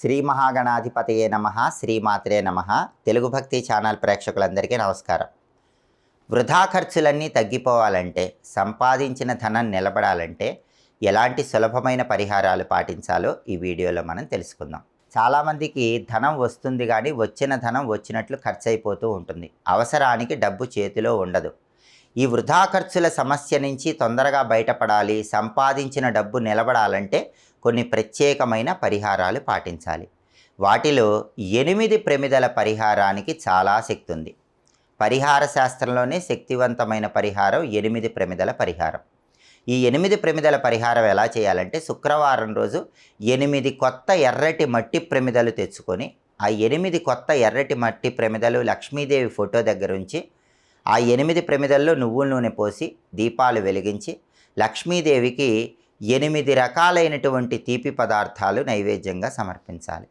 శ్రీ మహాగణాధిపతయే నమ శ్రీమాత్రే నమ. తెలుగు భక్తి ఛానల్ ప్రేక్షకులందరికీ నమస్కారం. వృధా ఖర్చులన్నీ తగ్గిపోవాలంటే సంపాదించిన ధనం నిలబడాలంటే ఎలాంటి సులభమైన పరిహారాలు పాటించాలో ఈ వీడియోలో మనం తెలుసుకుందాం. చాలామందికి ధనం వస్తుంది కానీ వచ్చిన ధనం వచ్చినట్లు ఖర్చు అయిపోతూ ఉంటుంది. అవసరానికి డబ్బు చేతిలో ఉండదు. ఈ వృధా ఖర్చుల సమస్య నుంచి తొందరగా బయటపడాలి సంపాదించిన డబ్బు నిలబడాలంటే కొన్ని ప్రత్యేకమైన పరిహారాలు పాటించాలి. వాటిలో ఎనిమిది ప్రమిదల పరిహారానికి చాలా శక్తి ఉంది. పరిహార శాస్త్రంలోనే శక్తివంతమైన పరిహారం ఎనిమిది ప్రమిదల పరిహారం. ఈ ఎనిమిది ప్రమిదల పరిహారం ఎలా చేయాలంటే శుక్రవారం రోజు ఎనిమిది కొత్త ఎర్రటి మట్టి ప్రమిదలు తెచ్చుకొని ఆ ఎనిమిది కొత్త ఎర్రటి మట్టి ప్రమిదలు లక్ష్మీదేవి ఫోటో దగ్గర ఉంచి ఆ ఎనిమిది ప్రమిదల్లో నువ్వుల నూనె పోసి దీపాలు వెలిగించి లక్ష్మీదేవికి ఎనిమిది రకాలైనటువంటి తీపి పదార్థాలు నైవేద్యంగా సమర్పించాలి.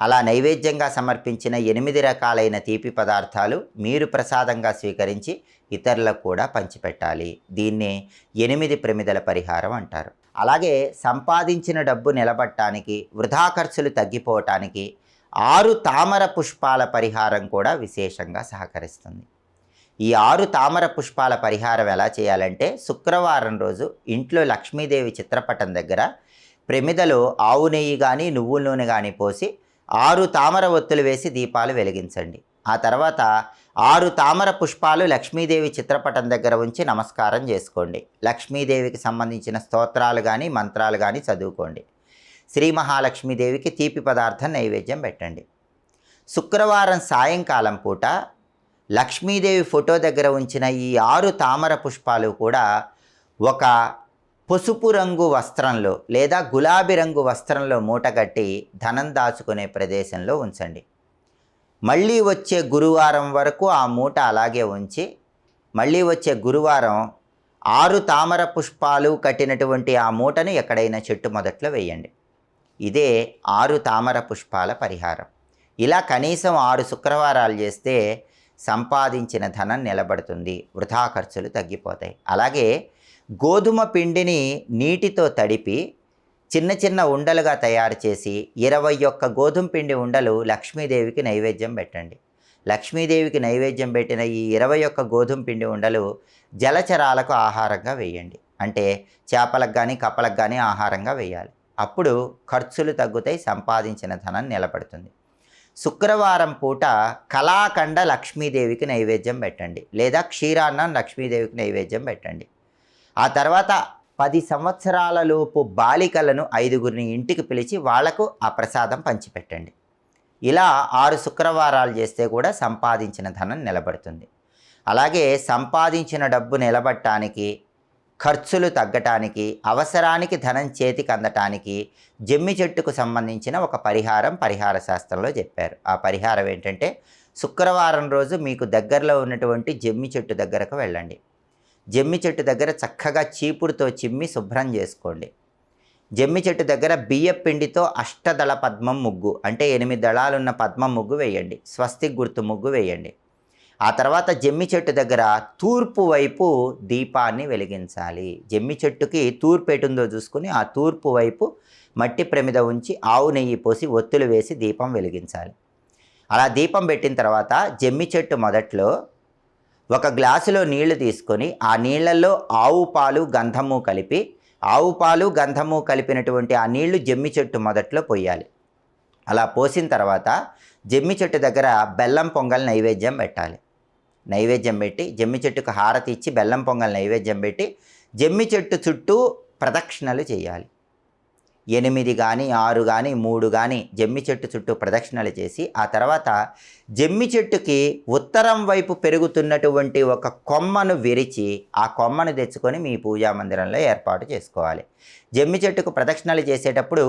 అలా నైవేద్యంగా సమర్పించిన ఎనిమిది రకాలైన తీపి పదార్థాలు మీరు ప్రసాదంగా స్వీకరించి ఇతరులకు కూడా పంచిపెట్టాలి. దీన్నే ఎనిమిది ప్రమిదల పరిహారం అంటారు. అలాగే సంపాదించిన డబ్బు నిలబట్టడానికి వృధా ఖర్చులు తగ్గిపోవటానికి ఆరు తామర పుష్పాల పరిహారం కూడా విశేషంగా సహకరిస్తుంది. ఈ ఆరు తామర పుష్పాల పరిహారం ఎలా చేయాలంటే శుక్రవారం రోజు ఇంట్లో లక్ష్మీదేవి చిత్రపటం దగ్గర ప్రమిదలో ఆవు నెయ్యి కానీ నువ్వుల నూనె కానీ పోసి ఆరు తామర ఒత్తులు వేసి దీపాలు వెలిగించండి. ఆ తర్వాత ఆరు తామర పుష్పాలు లక్ష్మీదేవి చిత్రపటం దగ్గర ఉంచి నమస్కారం చేసుకోండి. లక్ష్మీదేవికి సంబంధించిన స్తోత్రాలు కానీ మంత్రాలు కానీ చదువుకోండి. శ్రీ మహాలక్ష్మీదేవికి తీపి పదార్థం నైవేద్యం పెట్టండి. శుక్రవారం సాయంకాలం పూట లక్ష్మీదేవి ఫోటో దగ్గర ఉంచిన ఈ ఆరు తామర పుష్పాలు కూడా ఒక పసుపు రంగు వస్త్రంలో లేదా గులాబీ రంగు వస్త్రంలో మూటగట్టి ధనం దాచుకునే ప్రదేశంలో ఉంచండి. మళ్ళీ వచ్చే గురువారం వరకు ఆ మూట అలాగే ఉంచి మళ్ళీ వచ్చే గురువారం ఆరు తామర పుష్పాలు కట్టినటువంటి ఆ మూటను ఎక్కడైనా చెట్టు మొదట్లో వేయండి. ఇదే ఆరు తామర పుష్పాల పరిహారం. ఇలా కనీసం ఆరు శుక్రవారాలు చేస్తే సంపాదించిన ధనం నిలబడుతుంది వృధా ఖర్చులు తగ్గిపోతాయి. అలాగే గోధుమ పిండిని నీటితో తడిపి చిన్న చిన్న ఉండలుగా తయారు చేసి ఇరవై ఒక్క గోధుమ పిండి ఉండలు లక్ష్మీదేవికి నైవేద్యం పెట్టండి. లక్ష్మీదేవికి నైవేద్యం పెట్టిన ఈ ఇరవై ఒక్క గోధుమ పిండి ఉండలు జలచరాలకు ఆహారంగా వేయండి. అంటే చేపలకు కానీ కప్పలకు కానీ ఆహారంగా వేయాలి. అప్పుడు ఖర్చులు తగ్గుతాయి సంపాదించిన ధనం నిలబడుతుంది. శుక్రవారం పూట కళాఖండ లక్ష్మీదేవికి నైవేద్యం పెట్టండి. లేదా క్షీరాన్నం లక్ష్మీదేవికి నైవేద్యం పెట్టండి. ఆ తర్వాత పది సంవత్సరాల లోపు బాలికలను ఐదుగురిని ఇంటికి పిలిచి వాళ్ళకు ఆ ప్రసాదం పంచిపెట్టండి. ఇలా ఆరు శుక్రవారాలు చేస్తే కూడా సంపాదించిన ధనం నిలబడుతుంది. అలాగే సంపాదించిన డబ్బు నిలబట్టడానికి ఖర్చులు తగ్గటానికి అవసరానికి ధనం చేతికి అందటానికి జమ్మి చెట్టుకు సంబంధించిన ఒక పరిహారం పరిహార శాస్త్రంలో చెప్పారు. ఆ పరిహారం ఏంటంటే శుక్రవారం రోజు మీకు దగ్గరలో ఉన్నటువంటి జమ్మి చెట్టు దగ్గరకు వెళ్ళండి. జమ్మి చెట్టు దగ్గర చక్కగా చీపుడుతో చిమ్మి శుభ్రం చేసుకోండి. జమ్మి చెట్టు దగ్గర బియ్య పిండితో అష్టదళ పద్మం ముగ్గు అంటే ఎనిమిది దళాలున్న పద్మం ముగ్గు వేయండి. స్వస్తి గుర్తు ముగ్గు వేయండి. ఆ తర్వాత జమ్మి చెట్టు దగ్గర తూర్పు వైపు దీపాన్ని వెలిగించాలి. జమ్మి చెట్టుకి తూర్పు ఎటుందో చూసుకుని ఆ తూర్పు వైపు మట్టి ప్రమిద ఉంచి ఆవు నెయ్యి పోసి ఒత్తులు వేసి దీపం వెలిగించాలి. అలా దీపం పెట్టిన తర్వాత జమ్మి చెట్టు మొదట్లో ఒక గ్లాసులో నీళ్ళు తీసుకొని ఆ నీళ్ళలో ఆవు పాలు గంధము కలిపి ఆవు పాలు గంధము కలిపినటువంటి ఆ నీళ్ళు జమ్మి చెట్టు మొదట్లో పోయాలి. అలా పోసిన తర్వాత జమ్మి చెట్టు దగ్గర బెల్లం పొంగల్ నైవేద్యం పెట్టాలి. నైవేద్యం పెట్టి జమ్మి చెట్టుకు హారతి ఇచ్చి బెల్లం పొంగల్ నైవేద్యం పెట్టి జమ్మి చెట్టు చుట్టూ ప్రదక్షిణలు చేయాలి. ఎనిమిది కానీ ఆరు కానీ మూడు కానీ జమ్మి చెట్టు చుట్టూ ప్రదక్షిణలు చేసి ఆ తర్వాత జమ్మి చెట్టుకి ఉత్తరం వైపు పెరుగుతున్నటువంటి ఒక కొమ్మను విరిచి ఆ కొమ్మను తెచ్చుకొని మీ పూజా మందిరంలో ఏర్పాటు చేసుకోవాలి. జమ్మి చెట్టుకు ప్రదక్షిణలు చేసేటప్పుడు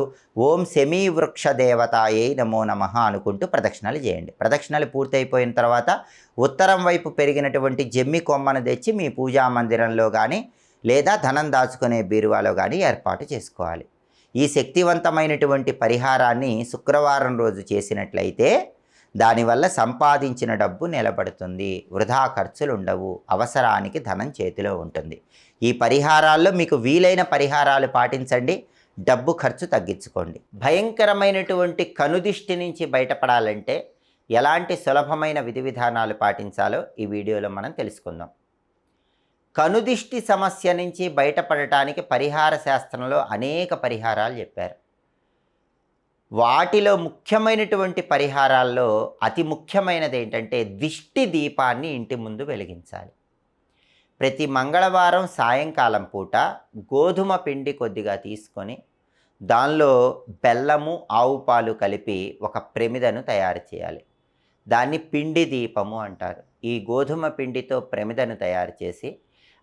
ఓం సెమీ వృక్ష దేవతాయే నమో నమ అనుకుంటూ ప్రదక్షిణలు చేయండి. ప్రదక్షిణలు పూర్తయిపోయిన తర్వాత ఉత్తరం వైపు పెరిగినటువంటి జమ్మి కొమ్మను తెచ్చి మీ పూజా మందిరంలో కానీ లేదా ధనం దాచుకునే బీరువాలో కానీ ఏర్పాటు చేసుకోవాలి. ఈ శక్తివంతమైనటువంటి పరిహారాన్ని శుక్రవారం రోజు చేసినట్లయితే దానివల్ల సంపాదించిన డబ్బు నిలబడుతుంది. వృధా ఖర్చులు ఉండవు అవసరానికి ధనం చేతిలో ఉంటుంది. ఈ పరిహారాల్లో మీకు వీలైన పరిహారాలు పాటించండి. డబ్బు ఖర్చు తగ్గించుకోండి. భయంకరమైనటువంటి కనుదిష్టి నుంచి బయటపడాలంటే ఎలాంటి సులభమైన విధి విధానాలు పాటించాలో ఈ వీడియోలో మనం తెలుసుకుందాం. కనుదిష్టి సమస్య నుంచి బయటపడటానికి పరిహార శాస్త్రంలో అనేక పరిహారాలు చెప్పారు. వాటిలో ముఖ్యమైనటువంటి పరిహారాల్లో అతి ముఖ్యమైనది ఏంటంటే దిష్టి దీపాన్ని ఇంటి ముందు వెలిగించాలి. ప్రతి మంగళవారం సాయంకాలం పూట గోధుమ పిండి కొద్దిగా తీసుకొని దానిలో బెల్లము ఆవు పాలు కలిపి ఒక ప్రమిదను తయారు చేయాలి. దాన్ని పిండి దీపము అంటారు. ఈ గోధుమ పిండితో ప్రమిదను తయారు చేసి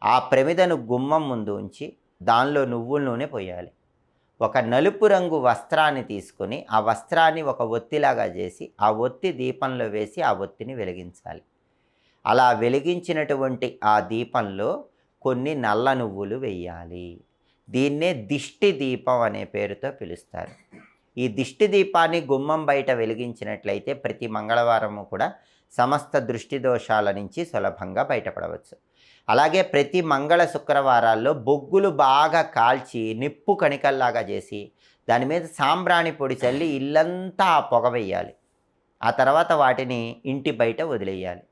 ఆ ప్రమిదను గుమ్మం ముందు ఉంచి దానిలో నువ్వుల నూనె పోయాలి. ఒక నలుపు రంగు వస్త్రాన్ని తీసుకొని ఆ వస్త్రాన్ని ఒక ఒత్తిలాగా చేసి ఆ ఒత్తి దీపంలో వేసి ఆ ఒత్తిని వెలిగించాలి. అలా వెలిగించినటువంటి ఆ దీపంలో కొన్ని నల్ల నువ్వులు వేయాలి. దీన్నే దిష్టి దీపం అనే పేరుతో పిలుస్తారు. ఈ దిష్టి దీపాన్ని గుమ్మం బయట వెలిగించినట్లయితే ప్రతి మంగళవారము కూడా సమస్త దృష్టి దోషాల నుంచి సులభంగా బయటపడవచ్చు. అలాగే ప్రతి మంగళ శుక్రవారాల్లో బొగ్గులు బాగా కాల్చి నిప్పు కణికల్లాగా చేసి దాని మీద సాంబ్రాణి పొడి చల్లి ఇల్లంతా ఆ పొగ వేయాలి ఆ తర్వాత వాటిని ఇంటి బయట వదిలేయాలి.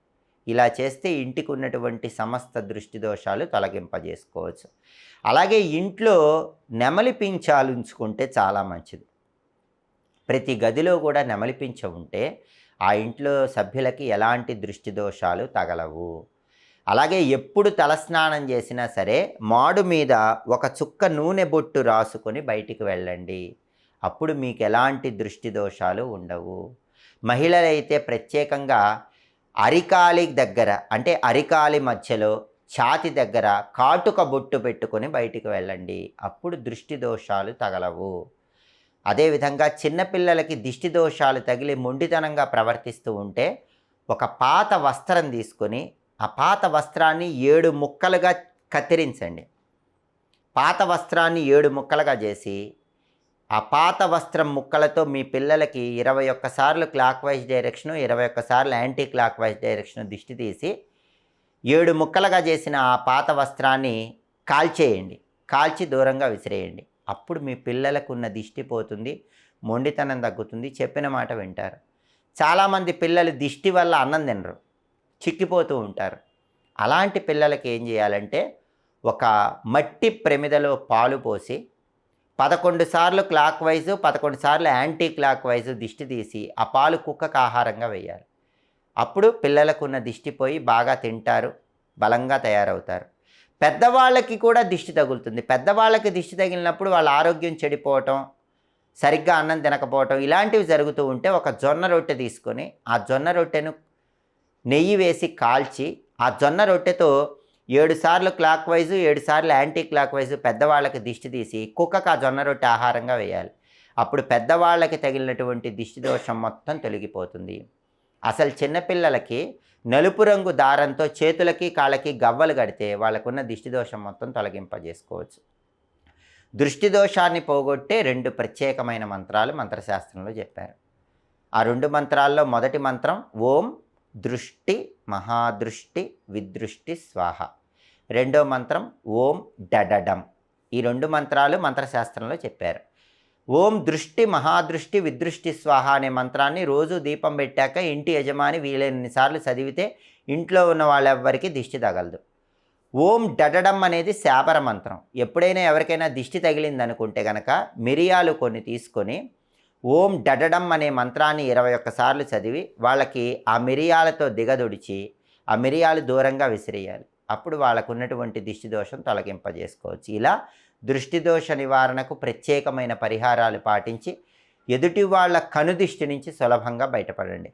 ఇలా చేస్తే ఇంటికి ఉన్నటువంటి సమస్త దృష్టి దోషాలు తొలగింపజేసుకోవచ్చు. అలాగే ఇంట్లో నెమలి పించాలు ఉంచుకుంటే చాలా మంచిది. ప్రతి గదిలో కూడా నెమలి పించ ఉంటే ఆ ఇంట్లో సభ్యులకి ఎలాంటి దృష్టి దోషాలు తగలవు. అలాగే ఎప్పుడు తలస్నానం చేసినా సరే మాడు మీద ఒక చుక్క నూనె బొట్టు రాసుకొని బయటికి వెళ్ళండి. అప్పుడు మీకు ఎలాంటి దృష్టి దోషాలు ఉండవు. మహిళలైతే ప్రత్యేకంగా అరికాలి దగ్గర అంటే అరికాలి మధ్యలో ఛాతి దగ్గర కాటుక బొట్టు పెట్టుకొని బయటికి వెళ్ళండి. అప్పుడు దృష్టి దోషాలు తగలవు. అదేవిధంగా చిన్నపిల్లలకి దిష్టి దోషాలు తగిలి మొండితనంగా ప్రవర్తిస్తూ ఉంటే ఒక పాత వస్త్రం తీసుకొని ఆ పాత వస్త్రాన్ని ఏడు ముక్కలుగా కత్తిరించండి. పాత వస్త్రాన్ని ఏడు ముక్కలుగా చేసి ఆ పాత వస్త్రం ముక్కలతో మీ పిల్లలకి ఇరవై ఒక్కసార్లు క్లాక్ వైజ్ డైరెక్షను ఇరవై ఒక్కసార్లు యాంటీ క్లాక్ వైజ్ డైరెక్షను దిష్టి తీసి ఏడు ముక్కలుగా చేసిన ఆ పాత వస్త్రాన్ని కాల్చేయండి. కాల్చి దూరంగా విసిరేయండి. అప్పుడు మీ పిల్లలకు ఉన్న దిష్టి పోతుంది మొండితనం తగ్గుతుంది చెప్పిన మాట వింటారు. చాలామంది పిల్లలు దిష్టి వల్ల అన్నం తినరు. చిక్కిపోతూ ఉంటారు. అలాంటి పిల్లలకి ఏం చేయాలంటే ఒక మట్టి ప్రమిదలో పాలు పోసి పదకొండు సార్లు క్లాక్ వైజ్ పదకొండు సార్లు యాంటీ క్లాక్ వైజు దిష్టి తీసి ఆ పాలు కుక్కకు ఆహారంగా వేయాలి. అప్పుడు పిల్లలకు ఉన్న దిష్టి పోయి బాగా తింటారు బలంగా తయారవుతారు. పెద్దవాళ్ళకి కూడా దిష్టి తగులుతుంది. పెద్దవాళ్ళకి దిష్టి తగిలినప్పుడు వాళ్ళ ఆరోగ్యం చెడిపోవటం సరిగ్గా అన్నం తినకపోవటం ఇలాంటివి జరుగుతూ ఉంటే ఒక జొన్న రొట్టె తీసుకొని ఆ జొన్న రొట్టెను నెయ్యి వేసి కాల్చి ఆ జొన్న రొట్టెతో ఏడు సార్లు క్లాక్ వైజు ఏడు సార్లు యాంటీ క్లాక్ వైజు పెద్దవాళ్ళకి దిష్టి తీసి కుక్కకు ఆ జొన్న రొట్టె ఆహారంగా వేయాలి. అప్పుడు పెద్దవాళ్ళకి తగిలినటువంటి దిష్టి దోషం మొత్తం తొలగిపోతుంది. అసలు చిన్నపిల్లలకి నలుపు రంగు దారంతో చేతులకి కాళ్ళకి గవ్వలు కడితే వాళ్ళకున్న దిష్టి దోషం మొత్తం తొలగింపజేసుకోవచ్చు. దృష్టి దోషాన్ని పోగొట్టే రెండు ప్రత్యేకమైన మంత్రాలు మంత్రశాస్త్రంలో చెప్పారు. ఆ రెండు మంత్రాల్లో మొదటి మంత్రం ఓం దృష్టి మహాదృష్టి విదృష్టి స్వాహ. రెండో మంత్రం ఓం డడడం. ఈ రెండు మంత్రాలు మంత్రశాస్త్రంలో చెప్పారు. ఓం దృష్టి మహాదృష్టి విదృష్టి స్వాహ అనే మంత్రాన్ని రోజు దీపం పెట్టాక ఇంటి యజమాని వీలైనన్నిసార్లు చదివితే ఇంట్లో ఉన్న వాళ్ళెవ్వరికీ దిష్టి తగలదు. ఓం డడడం అనేది శాపర మంత్రం. ఎప్పుడైనా ఎవరికైనా దిష్టి తగిలిందనుకుంటే గనక కనుక మిరియాలు కొన్ని తీసుకొని ఓం డడడం అనే మంత్రాన్ని ఇరవై ఒక్కసార్లు చదివి వాళ్ళకి ఆ మిరియాలతో దిగదొడిచి ఆ మిరియాలు దూరంగా విసిరేయాలి. అప్పుడు వాళ్ళకు ఉన్నటువంటి దిష్టి దోషం తొలగింపజేసుకోవచ్చు. ఇలా దృష్టి దోష నివారణకు ప్రత్యేకమైన పరిహారాలు పాటించి ఎదుటి వాళ్ళ కనుదిష్టి నుంచి సులభంగా బయటపడండి.